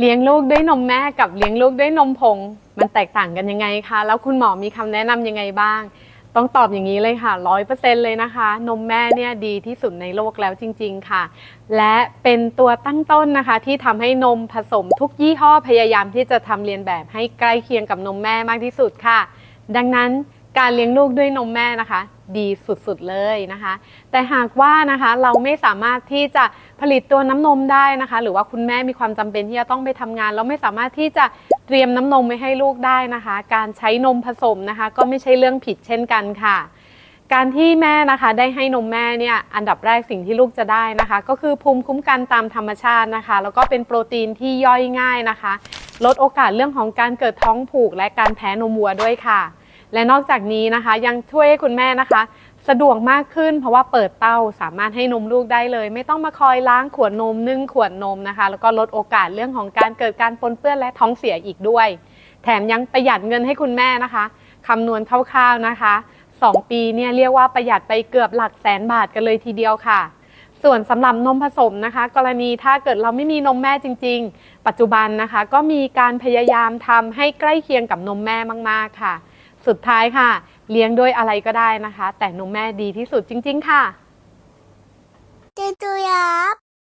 เลี้ยงลูกด้วยนมแม่กับเลี้ยงลูกด้วยนมผง มันแตกต่างกันยังไงคะ แล้วคุณหมอมีคำแนะนำยังไงบ้าง ต้องตอบอย่างนี้เลยค่ะร้อยเปอร์เซ็นเลยนะคะ นมแม่เนี่ยดีที่สุดในโลกแล้วจริง ๆ ค่ะ และเป็นตัวตั้งต้นนะคะ ที่ทำให้นมผสมทุกยี่ห้อพยายามที่จะทำเรียนแบบให้ใกล้เคียงกับนมแม่มากที่สุดค่ะ ดังนั้น การเลี้ยงลูกด้วยนมแม่นะคะ ดีสุดๆเลยนะคะ แต่หากว่านะคะเราไม่สามารถที่จะผลิตตัวน้ำนมได้นะคะ หรือว่าคุณแม่มีความจำเป็นที่จะต้องไปทำงานแล้วไม่สามารถที่จะเตรียมน้ำนมไว้ให้ลูกได้นะคะ การใช้นมผสมนะคะ ก็ไม่ใช่เรื่องผิดเช่นกันค่ะ การที่แม่นะคะได้ให้นมแม่เนี่ยอันดับแรกสิ่งที่ลูกจะได้นะคะ ก็คือภูมิคุ้มกันตามธรรมชาตินะคะ แล้วก็เป็นโปรตีนที่ย่อยง่ายนะคะ ลดโอกาสเรื่องของการเกิดท้องผูกและการแพ้นมวัวด้วยค่ะ และนอกจากนี้นะคะยังช่วยให้คุณแม่นะคะ สะดวกมากขึ้น เพราะว่าเปิดเต้าสามารถให้นมลูกได้เลย ไม่ต้องมาคอยล้างขวดนมนึ่งขวดนมนะคะ แล้วก็ลดโอกาสเรื่องของการเกิดการปนเปื้อนและท้องเสียอีกด้วย แถมยังประหยัดเงินให้คุณแม่นะคะคำนวณคร่าวๆนะคะ 2 ปีเนี่ยเรียกว่าประหยัดไปเกือบหลักแสนบาทกันเลยทีเดียวค่ะส่วนสำหรับนมผสมนะคะ กรณีถ้าเกิดเราไม่มีนมแม่จริง ๆ ปัจจุบันนะคะ ก็มีการพยายามทำให้ใกล้เคียงกับนมแม่มาก ๆ ค่ะ สุดท้ายค่ะ เลี้ยงด้วยอะไรก็ได้นะคะ แต่นมแม่ดีที่สุดจริง ๆ ค่ะ